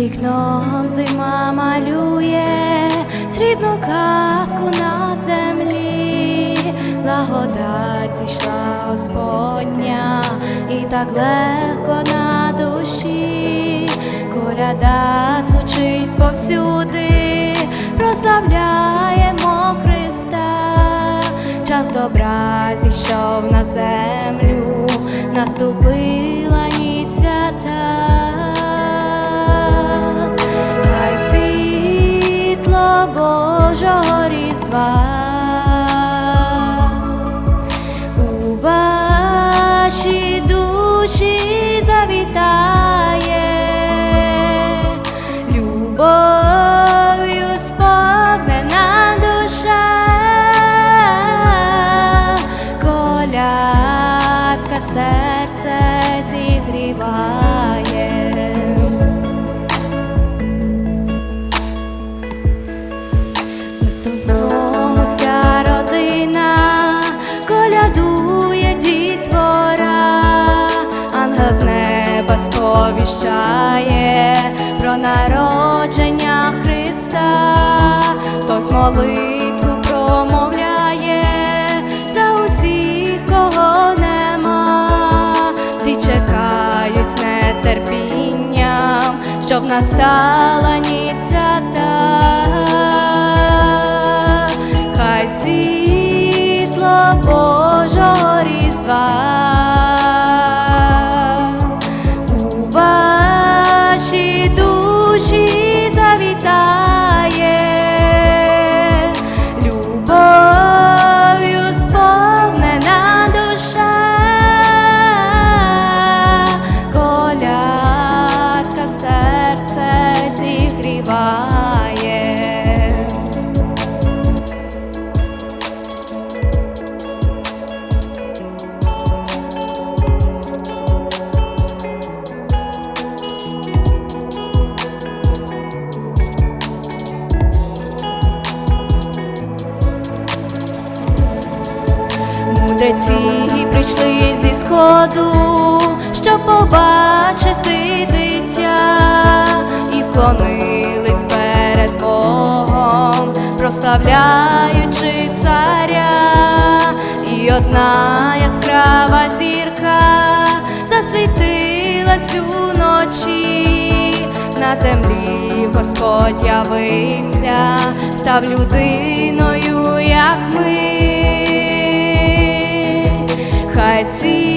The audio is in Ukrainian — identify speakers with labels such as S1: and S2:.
S1: вікном зима малює срібну казку на землі, благодать зійшла Господня, і так легко на душі, коляда звучить повсюди, прославляємо Христа, час добра зійшов на землю, наступила Різдва у ваші душі завітає, любов'ю сповнена душа, колядка серце зігріває. Уся колядує дітвора, ангел з неба сповіщає про народження Христа, хтось молитву Мудреці прийшли зі сходу, щоб побачити дитя, і вклонились перед Богом, прославляючи царя, і одна яскрава зірка засвітилась уночі, на землі Господь явився, став людиною see